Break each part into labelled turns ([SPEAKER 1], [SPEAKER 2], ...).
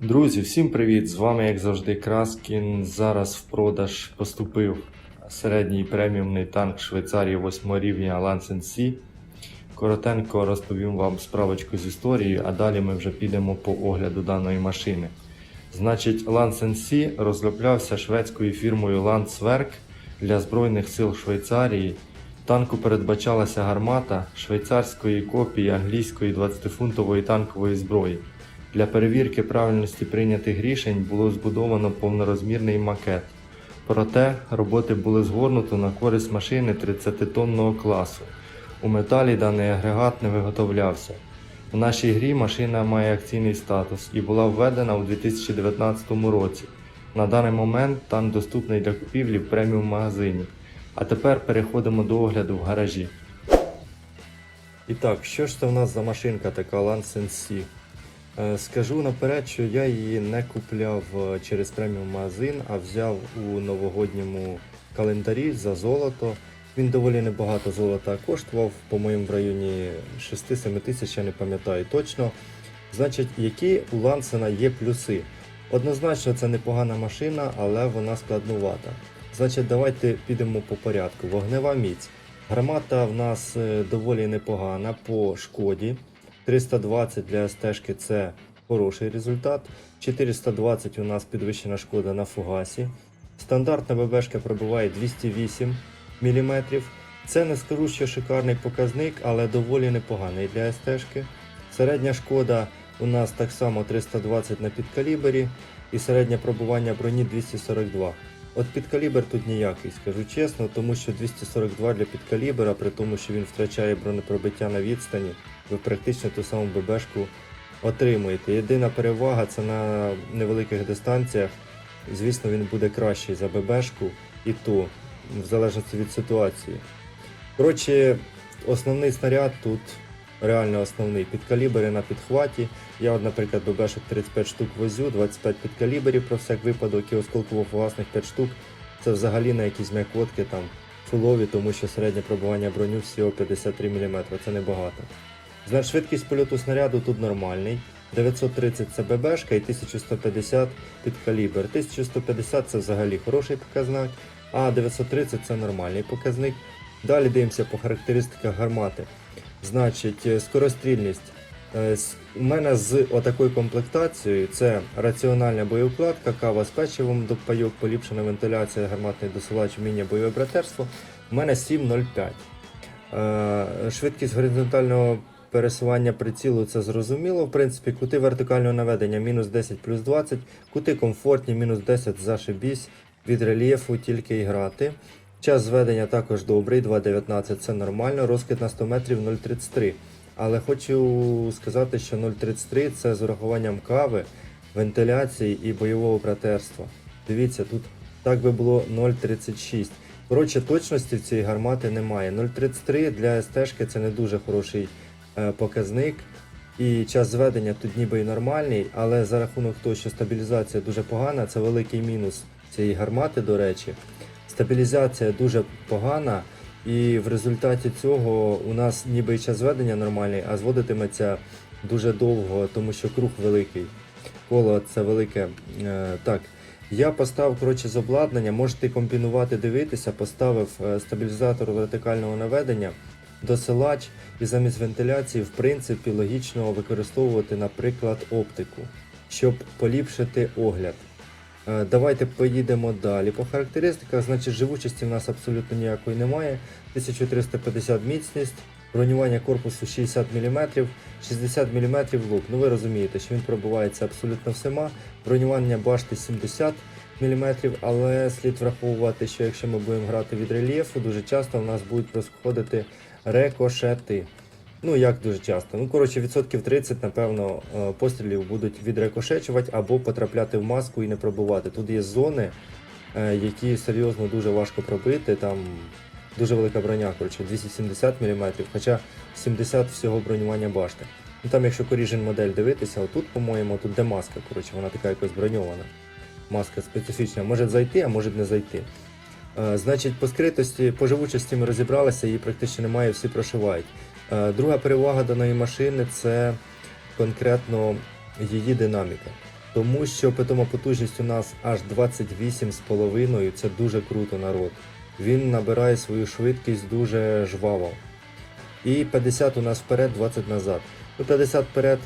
[SPEAKER 1] Друзі, всім привіт! З вами, як завжди, Краскін. Зараз в продаж поступив середній преміумний танк Швейцарії 8 рівня Lancen C. Коротенько розповім вам справочку з історією, а далі ми вже підемо по огляду даної машини. Значить, Lancen C розроблявся шведською фірмою Landsverk для Збройних сил Швейцарії. Танку передбачалася гармата швейцарської копії англійської 20-фунтової танкової зброї. Для перевірки правильності прийнятих рішень було збудовано повнорозмірний макет. Проте роботи були згорнуто на користь машини 30-тонного класу. У металі даний агрегат не виготовлявся. У нашій грі машина має акційний статус і була введена у 2019 році. На даний момент танк доступний для купівлі в преміум магазині. А тепер переходимо до огляду в гаражі. І так, що ж це в нас за машинка така? Е, Скажу наперед, що я її не купляв е, через преміум магазин, а взяв у новогодньому календарі за золото. Він доволі небагато золота коштував, по-моєму, в районі 6-7 тисяч, я не пам'ятаю точно. Значить, які у Лансена є плюси? Однозначно, це непогана машина, але вона складнувата. Значить, давайте підемо по порядку. Вогнева міць. Гармата в нас е, доволі непогана по шкоді. 320 для СТ це хороший результат. 420 у нас підвищена шкода на фугасі. Стандартна ББшка пробиває 208 мм. Це не скажу, що шикарний показник, але доволі непоганий для СТ. Середня шкода у нас так само 320 на підкалібері і середнє пробування броні 242. От підкалібр тут ніякий, скажу чесно, тому що 242 для підкалібера, при тому, що він втрачає бронепробиття на відстані, ви практично ту саму ББшку отримуєте. Єдина перевага це на невеликих дистанціях. Звісно, він буде кращий за ББшку і то, в залежності від ситуації. Коротше, основний снаряд тут реально основний. Підкалібри на підхваті. Я, от, наприклад, ББшок 35 штук возю, 25 підкаліберів про всяк випадок і осколково-фугасних 5 штук. Це взагалі на якісь м'якотки там фулові, тому що середнє пробування броню всього 53 мм, це небагато. Значить, швидкість польоту снаряду тут нормальний. 930 це ББшка і 1150 під калібр. 1150 це взагалі хороший показник, а 930 це нормальний показник. Далі дивимося по характеристиках гармати. Значить, е, скорострільність. Е, У мене з отакою комплектацією це раціональна боєукладка, кава з печивом до пайок, поліпшена вентиляція, гарматний досилач, вміння бойове братерство. У мене 7.05. Е, Швидкість горизонтального пересування прицілу це зрозуміло. В принципі, кути вертикального наведення мінус 10 плюс 20, кути комфортні, мінус 10 зашибісь, від рельєфу тільки і грати. Час зведення також добрий, 2.19 це нормально, розкид на 100 метрів 0.33. Але хочу сказати, що 0.33 це з урахуванням кави, вентиляції і бойового братерства. Дивіться, тут так би було 0.36. Коротше, точності в цієї гармати немає. 0.33 для СТ це не дуже хороший показник. І час зведення тут ніби і нормальний, але за рахунок того, що стабілізація дуже погана, це великий мінус цієї гармати, до речі. Стабілізація дуже погана, і в результаті цього у нас ніби і час зведення нормальний, а зводитиметься дуже довго, тому що круг великий. Коло це велике. Е, так, я поставив коротше, з обладнання, можете комбінувати, дивитися, поставив е, стабілізатор вертикального наведення, досилач і замість вентиляції, в принципі, логічно використовувати, наприклад, оптику, щоб поліпшити огляд. Е, Давайте поїдемо далі. По характеристиках, значить, живучості в нас абсолютно ніякої немає. 1350 міцність, бронювання корпусу 60 мм, 60 мм лук. Ну ви розумієте, що він пробивається абсолютно всіма. Бронювання башти 70 мм, але слід враховувати, що якщо ми будемо грати від рельєфу, дуже часто в нас будуть проходити рекошети. Ну, як дуже часто. Ну, коротше, відсотків 30, напевно, е, пострілів будуть відрекошечувати або потрапляти в маску і не пробувати. Тут є зони, е, які серйозно дуже важко пробити. Там дуже велика броня, коротше, 270 мм, хоча 70 всього бронювання башти. Ну там, якщо Corrigion модель дивитися, отут, по-моєму, тут де маска, коротше, вона така якось броньована. Маска специфічна, може зайти, а може не зайти. Е, Значить, по скритості, по живучості ми розібралися, її практично немає, всі прошивають. Е, Друга перевага даної машини це конкретно її динаміка. Тому що питома потужність у нас аж 28,5, це дуже круто народ. Він набирає свою швидкість дуже жваво. І 50 у нас вперед, 20 назад. Ну, 50 вперед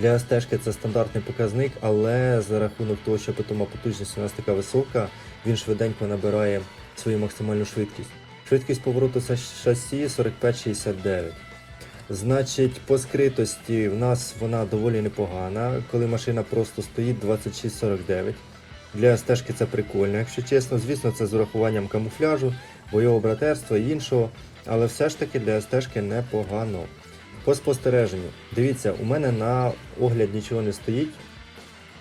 [SPEAKER 1] для стежки це стандартний показник, але за рахунок того, що питома потужність у нас така висока, він швиденько набирає свою максимальну швидкість. Швидкість повороту шасі 45-69. Значить, по скритості в нас вона доволі непогана. Коли машина просто стоїть 26-49. Для стежки це прикольно, якщо чесно. Звісно, це з урахуванням камуфляжу, бойового братерства і іншого. Але все ж таки для стежки непогано. По спостереженню. Дивіться, у мене на огляд нічого не стоїть.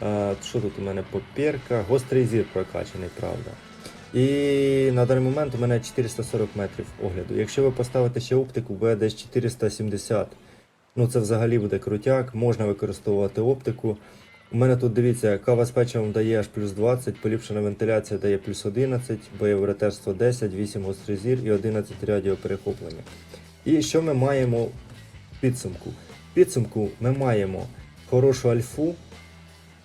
[SPEAKER 1] А, що тут у мене попірка? Гострий зір прокачаний, правда. І на даний момент у мене 440 метрів огляду. Якщо ви поставите ще оптику, буде десь 470. Ну це взагалі буде крутяк, можна використовувати оптику. У мене тут дивіться, кава з печивом дає аж плюс 20, поліпшена вентиляція дає плюс 11, бойове братерство 10, 8 гострий зір і 11 радіоперехоплення. І що ми маємо підсумку? В підсумку ми маємо хорошу альфу,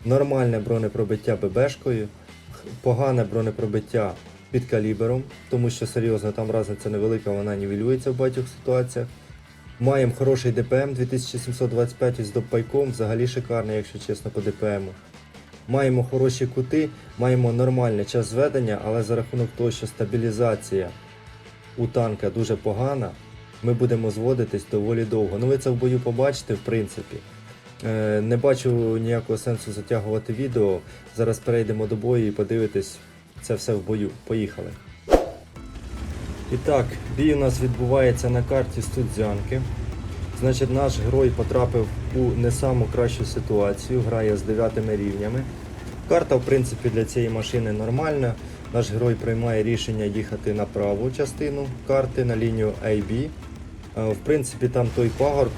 [SPEAKER 1] нормальне бронепробиття ББшкою, погане бронепробиття під калібером, тому що серйозно там різниця невелика, вона нівелюється в багатьох ситуаціях. Маємо хороший ДПМ 2725 із допайком, взагалі шикарний, якщо чесно, по ДПМу. Маємо хороші кути, маємо нормальний час зведення, але за рахунок того, що стабілізація у танка дуже погана, ми будемо зводитись доволі довго. Ну ви це в бою побачите, в принципі. Е, Не бачу ніякого сенсу затягувати відео. Зараз перейдемо до бою і подивитись це все в бою. Поїхали. І так, бій у нас відбувається на карті Студзянки. Значить, наш герой потрапив у не саму кращу ситуацію, грає з дев'ятими рівнями. Карта, в принципі, для цієї машини нормальна. Наш герой приймає рішення їхати на праву частину карти на лінію AB. Е, В принципі, там той пагорб,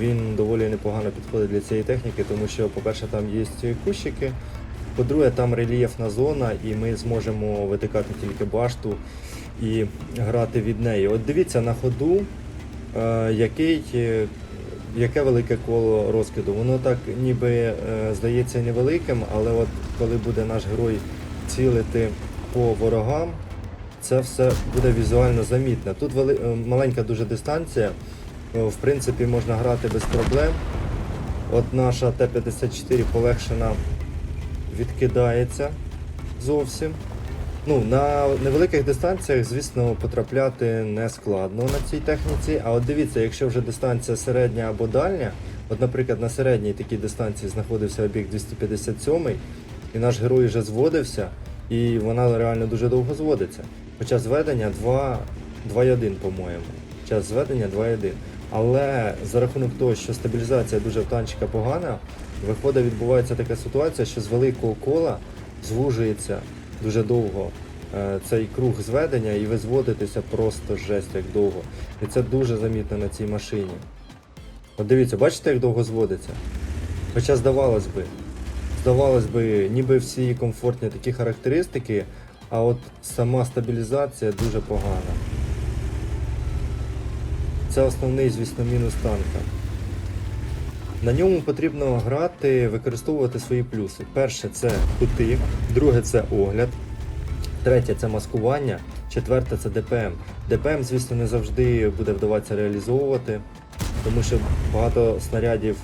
[SPEAKER 1] він доволі непогано підходить для цієї техніки, тому що, по-перше, там є кущики. По-друге, там рельєфна зона, і ми зможемо витикати тільки башту і грати від неї. От дивіться на ходу, е, який, е, яке велике коло розкиду. Воно так ніби е, здається невеликим, але от коли буде наш герой цілити по ворогам, це все буде візуально замітно. Тут вели... е, маленька дуже дистанція, е, в принципі, можна грати без проблем. От наша Т-54 полегшена відкидається зовсім. Ну, на невеликих дистанціях, звісно, потрапляти не складно на цій техніці. А от дивіться, якщо вже дистанція середня або дальня, от, наприклад, на середній такій дистанції знаходився об'єкт 257, і наш герой вже зводився, і вона реально дуже довго зводиться. Хоча зведення 2 2,1, по-моєму. Час зведення 2,1. Але за рахунок того, що стабілізація дуже в танчика погана, виходить, відбувається така ситуація, що з великого кола звужується дуже довго е, цей круг зведення і ви зводитеся просто жесть як довго. І це дуже замітно на цій машині. От дивіться, бачите, як довго зводиться? Хоча здавалось би, здавалось би, ніби всі комфортні такі характеристики, а от сама стабілізація дуже погана. Це основний, звісно, мінус танка. На ньому потрібно грати, використовувати свої плюси. Перше це кути, друге це огляд, третє це маскування, четверте це ДПМ. ДПМ, звісно, не завжди буде вдаватися реалізовувати, тому що багато снарядів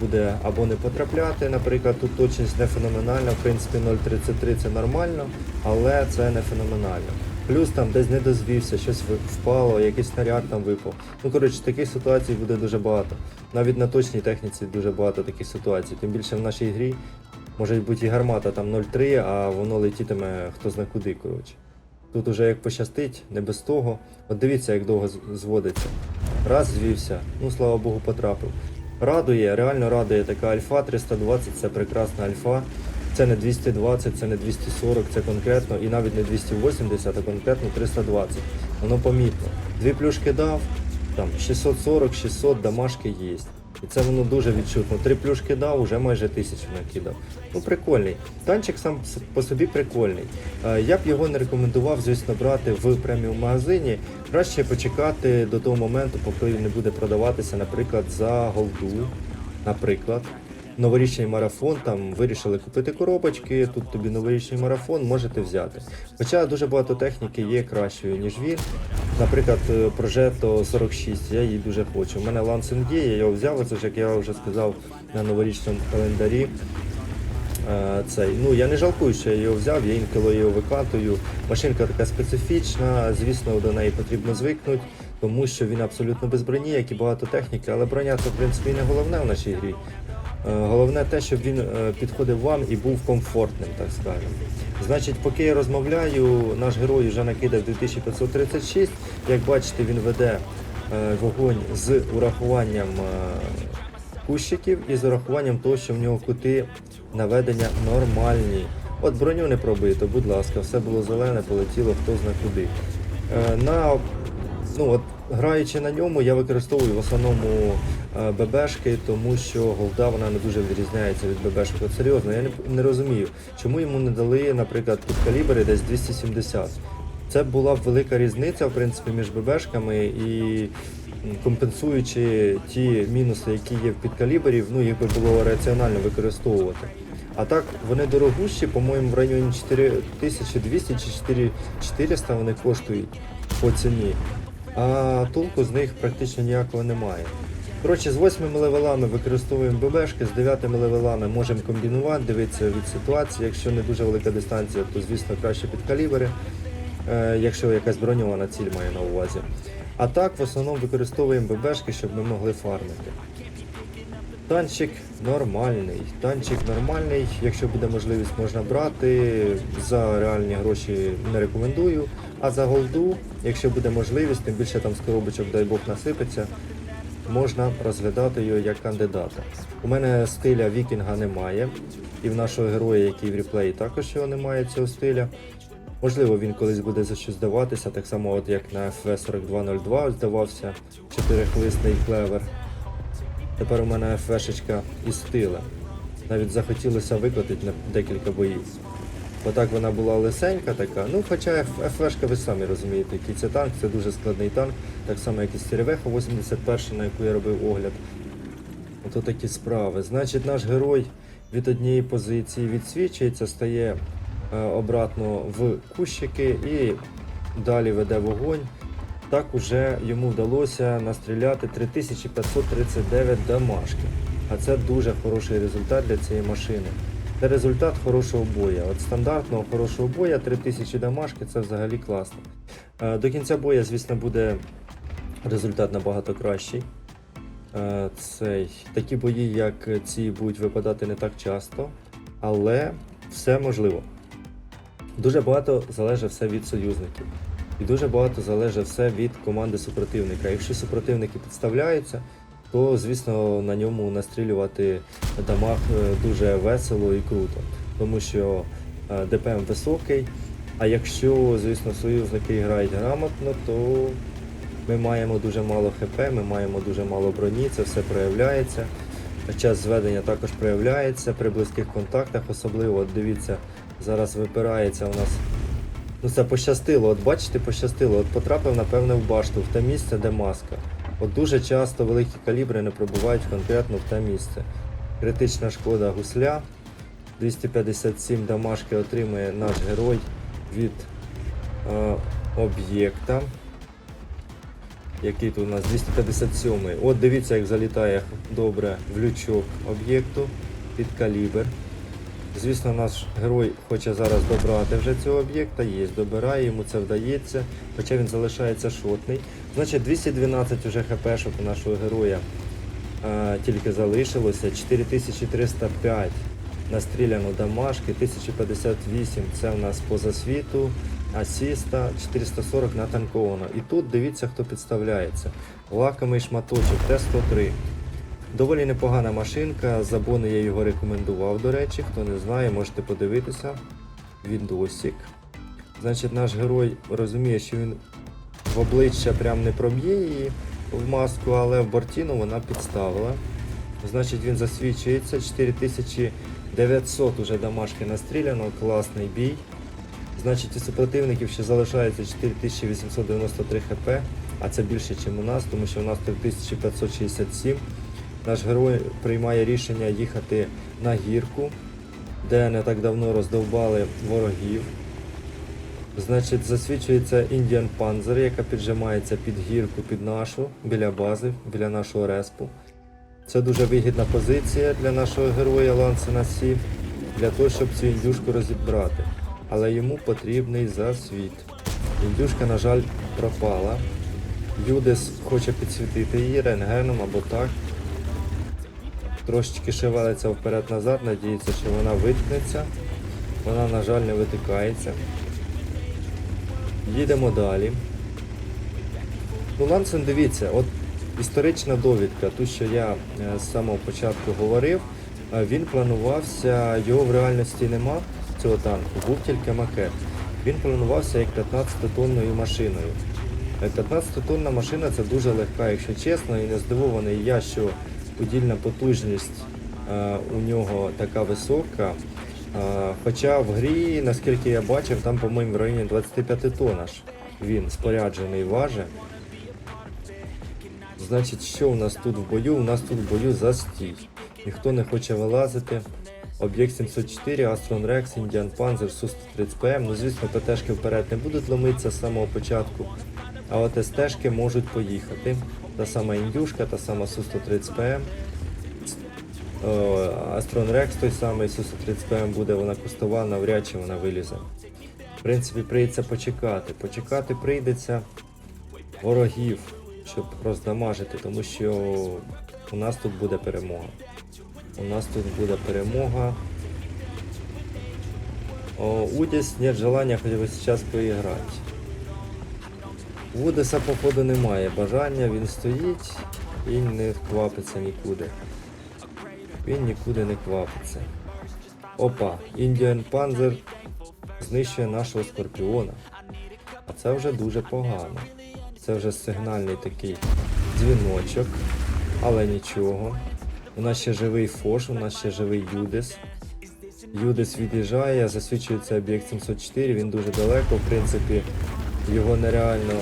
[SPEAKER 1] буде або не потрапляти. Наприклад, тут точність не феноменальна, в принципі 0,33 це нормально, але це не феноменально. Плюс там десь не дозвівся, щось впало, якийсь снаряд там випав. Ну коротше, таких ситуацій буде дуже багато. Навіть на точній техніці дуже багато таких ситуацій. Тим більше в нашій грі може бути і гармата там 0,3, а воно летітиме хто зна куди. Коротше. Тут уже як пощастить, не без того. От дивіться, як довго зводиться. Раз звівся, ну слава Богу, потрапив. Радує, реально радує така альфа 320, це прекрасна альфа. Це не 220, це не 240, це конкретно, і навіть не 280, а конкретно 320. Воно помітно. Дві плюшки дав, там 640-600 дамашки є. І це воно дуже відчутно. Три плюшки дав, уже майже тисячу накидав. Ну прикольний. Танчик сам по собі прикольний. Е, Я б його не рекомендував, звісно, брати в преміум магазині. Краще почекати до того моменту, поки він не буде продаватися, наприклад, за голду. Наприклад. Новорічний марафон, там вирішили купити коробочки, тут тобі новорічний марафон, можете взяти. Хоча дуже багато техніки є кращою, ніж він. Наприклад, е, Progetto 46, я її дуже хочу. У мене Lancing є, я його взяв, оце ж як я вже сказав на новорічному календарі. Е, Цей. Ну, я не жалкую, що я його взяв, я інколи його викатую. Машинка така специфічна, звісно, до неї потрібно звикнути, тому що він абсолютно без броні, як і багато техніки, але броня це в принципі не головне в нашій грі. Е, Головне те, щоб він е, підходив вам і був комфортним, так скажемо. Значить, поки я розмовляю, наш герой вже накидав 2536. Як бачите, він веде е, вогонь з урахуванням кущиків і з урахуванням того, що в нього кути наведення нормальні. От броню не пробито, будь ласка, все було зелене, полетіло хто зна куди. На, ну, от, граючи на ньому, я використовую в основному е, ББшки, тому що голда вона не дуже відрізняється від ББшки. От серйозно, я не, розумію, чому йому не дали, наприклад, під калібри десь 270. Це була б велика різниця, в принципі, між ББшками і компенсуючи ті мінуси, які є в підкалібрів, ну їх би було раціонально використовувати. А так вони дорогущі, по-моєму, в районі 4200 чи 4400 вони коштують по ціні. А толку з них практично ніякого немає. Коротше, з 8 левелами використовуємо ББшки, з 9 левелами можемо комбінувати, дивитися від ситуації. Якщо не дуже велика дистанція, то звісно краще під калібри, е, якщо якась броньована ціль має на увазі. А так в основному використовуємо ББшки, щоб ми могли фармити. Танчик нормальний. Танчик нормальний. Якщо буде можливість, можна брати. За реальні гроші не рекомендую. А за голду, якщо буде можливість, тим більше там з коробочок, дай Бог, насипеться, можна розглядати його як кандидата. У мене стиля вікінга немає, і в нашого героя, який в реплеї, також його немає цього стиля. Можливо, він колись буде за щось здаватися, так само, от як на FV4202 здавався чотирихлисний клевер. Тепер у мене ФВшечка із стилем. Навіть захотілося викотити на декілька боїв. Бо так вона була лисенька така. Ну, хоча ФВшка, ви самі розумієте, який це танк, це дуже складний танк, так само як і Стеревеха 81, на яку я робив огляд. Ото такі справи. Значить, наш герой від однієї позиції відсвічується, стає е, обратно в кущики і далі веде вогонь. Так уже йому вдалося настріляти 3539 дамашки. А це дуже хороший результат для цієї машини. Це результат хорошого боя. От стандартного хорошого боя 3000 дамашки це взагалі класно. Е, До кінця боя, звісно, буде результат набагато кращий. Е, Цей, такі бої, як ці, будуть випадати не так часто, але все можливо. Дуже багато залежить все від союзників. І дуже багато залежить все від команди супротивника. Якщо супротивники підставляються, то звісно на ньому настрілювати дамаг е, дуже весело і круто, тому що е, ДПМ високий. А якщо, звісно, союзники грають грамотно, то ми маємо дуже мало ХП, ми маємо дуже мало броні, це все проявляється. Час зведення також проявляється при близьких контактах, особливо дивіться, зараз випирається у нас Ну це пощастило, от бачите, пощастило. От потрапив, напевне, в башту, в те місце, де маска. От дуже часто великі калібри не пробувають конкретно в те місце. Критична шкода гусля. 257 дамашки отримує наш герой від е, об'єкта. Який тут у нас 257. От дивіться, як залітає добре в лючок об'єкту під калібр. Звісно, наш герой хоче зараз добрати вже цього об'єкта, є, добирає, йому це вдається, хоча він залишається шотний. Значить, 212 вже хпшок у нашого героя е, тільки залишилося, 4305 настріляно дамашки, 1058 це в нас по засвіту, асіста, 440 натанковано. І тут дивіться, хто підставляється. Лакомий шматочок Т-103. Доволі непогана машинка, забони я його рекомендував, до речі, хто не знає, можете подивитися. Відосик. Значить, наш герой розуміє, що він в обличчя прям не проб'є її в маску, але в бортіну вона підставила. Значить, він засвідчується. 4900 уже дамашки настріляно, класний бій. Значить, у супротивників ще залишається 4893 хп, а це більше, ніж у нас, тому що у нас 3567. Наш герой приймає рішення їхати на гірку, де не так давно роздовбали ворогів. Значить, засвідчується Indian Panzer, яка піджимається під гірку, під нашу, біля бази, біля нашого респу. Це дуже вигідна позиція для нашого героя Лансена Сі, для того, щоб цю індюшку розібрати. Але йому потрібний засвіт. Індюшка, на жаль, пропала. Юдес хоче підсвітити її рентгеном або так. Трошечки шевелиться вперед-назад, надіється, що вона виткнеться. Вона, на жаль, не витикається. Їдемо далі. Ну, Лансен, дивіться, от історична довідка, ту, що я е, з самого початку говорив, е, він планувався, його в реальності нема, цього танку, був тільки макет. Він планувався як 15-тонною машиною. 15-тонна машина це дуже легка, якщо чесно, і не здивований я, що подільна потужність е, у нього така висока. Е, Хоча в грі, наскільки я бачив, там, по-моєму, в районі 25 тонн аж він споряджений важить. Значить, що у нас тут в бою? У нас тут в бою застій. Ніхто не хоче вилазити. Об'єкт 704, Aston Rex, Indian Panzer, Су-130ПМ. Ну, звісно, ПТшки вперед не будуть ломитися з самого початку. А от СТшки можуть поїхати. Та сама індюшка, та сама Су-130ПМ. Астрон Рекс той самий Су-130ПМ буде вона кустова, навряд чи вона вилізе. В принципі, прийдеться почекати. Почекати прийдеться ворогів, щоб роздамажити, тому що у нас тут буде перемога. У нас тут буде перемога. О, Удис нет желания хотя бы сейчас поиграть. У Удиса, походу, немає бажання, він стоїть і не квапиться нікуди. Він нікуди не квапиться. Опа, Indian Panzer знищує нашого скорпіона. А це вже дуже погано. Це вже сигнальний такий дзвіночок, але нічого. У нас ще живий Фош, у нас ще живий Юдис. Юдис від'їжджає, засвідчується об'єкт 704, він дуже далеко, в принципі, його нереально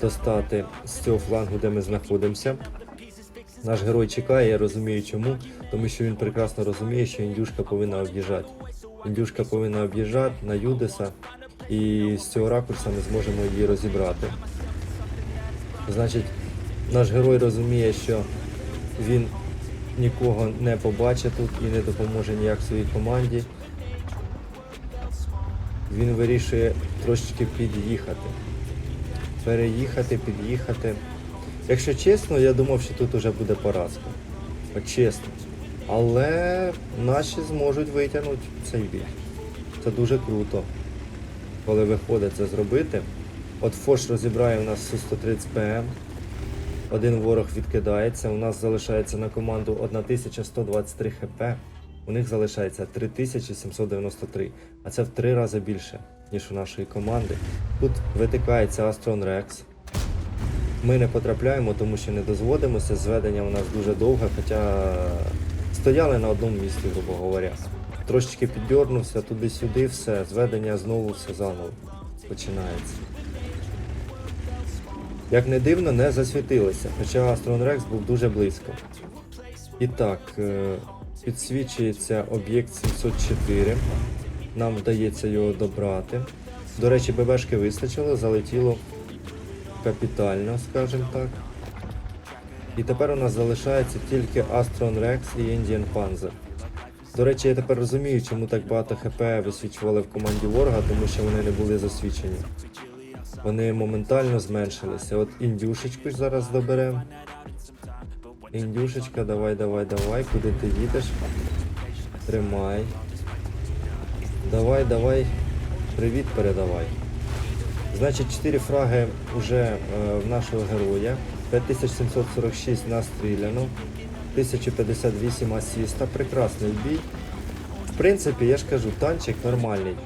[SPEAKER 1] достати з цього флангу, де ми знаходимося. Наш герой чекає, я розумію чому, тому що він прекрасно розуміє, що індюшка повинна об'їжджати. Індюшка повинна об'їжджати на Юдиса, і з цього ракурса ми зможемо її розібрати. Значить, наш герой розуміє, що він нікого не побачить тут і не допоможе ніяк своїй команді. Він вирішує трошечки під'їхати. Переїхати, під'їхати. Якщо чесно, я думав, що тут уже буде поразка. От чесно. Але наші зможуть витягнути цей бій. Це дуже круто, коли виходить це зробити. От Фош розібрає у нас Су-130 ПМ. Один ворог відкидається. У нас залишається на команду 1123 хп. У них залишається 3793. А це в три рази більше, ніж у нашої команди. Тут витикається Астрон Рекс. Ми не потрапляємо, тому що не дозводимося. Зведення у нас дуже довге, хоча стояли на одному місці, грубо говоря. Трошечки піддернувся туди-сюди, все, зведення знову все заново починається. Як не дивно, не засвітилося, хоча Астрон Рекс був дуже близько. І так, е, підсвічується об'єкт 704. Нам вдається його добрати. До речі, ББшки вистачило, залетіло капітально, скажімо так. І тепер у нас залишається тільки Astron Rex і Indian Panzer. До речі, я тепер розумію, чому так багато ХП висвічували в команді ворога, тому що вони не були засвічені. Вони моментально зменшилися. От індюшечку зараз доберемо. Індюшечка, давай, давай, давай. Куди ти їдеш? Тримай. Давай, давай. Привіт передавай. Значить, 4 фраги вже е, в нашого героя. 5746 настріляно. 1058 асіста. Прекрасний бій. В принципі, я ж кажу, танчик нормальний.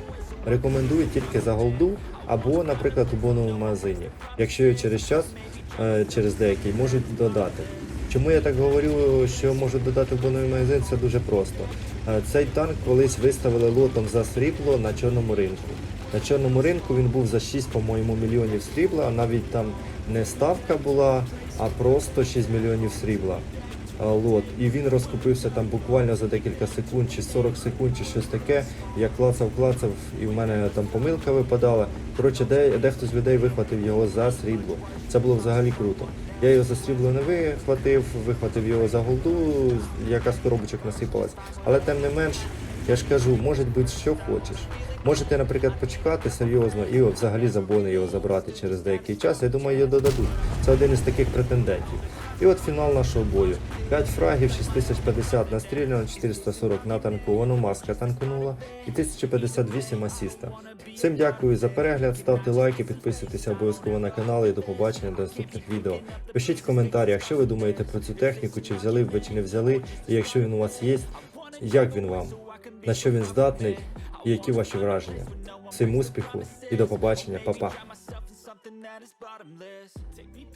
[SPEAKER 1] Рекомендую тільки за голду або, наприклад, у боновому магазині. Якщо його через час, е, через деякий, можуть додати. Чому я так говорю, що можуть додати в боновий магазин, це дуже просто. Е, Цей танк колись виставили лотом за срібло на чорному ринку. На чорному ринку він був за 6, по-моєму, мільйонів срібла, навіть там не ставка була, а просто 6 мільйонів срібла. лот, і він розкупився там буквально за декілька секунд, чи 40 секунд, чи щось таке. Я клацав, клацав, і в мене там помилка випадала. Коротше, де, дехто з людей вихватив його за срібло. Це було взагалі круто. Я його за срібло не вихватив, вихватив його за голду, яка з коробочок насипалась. Але тим не менш, я ж кажу, може бути, що хочеш. Можете, наприклад, почекати серйозно і взагалі забони його забрати через деякий час. Я думаю, його додадуть. Це один із таких претендентів. І от фінал нашого бою. 5 фрагів, 6050 настріляно, 440 натанковано, маска танкнула і 1058 асіста. Всім дякую за перегляд, ставте лайки, підписуйтесь обов'язково на канал і до побачення до наступних відео. Пишіть в коментарях, що ви думаєте про цю техніку, чи взяли ви, чи не взяли, і якщо він у вас є, як він вам, на що він здатний і які ваші враження. Всім успіху і до побачення, па-па.
[SPEAKER 2] something that is bottomless. Take me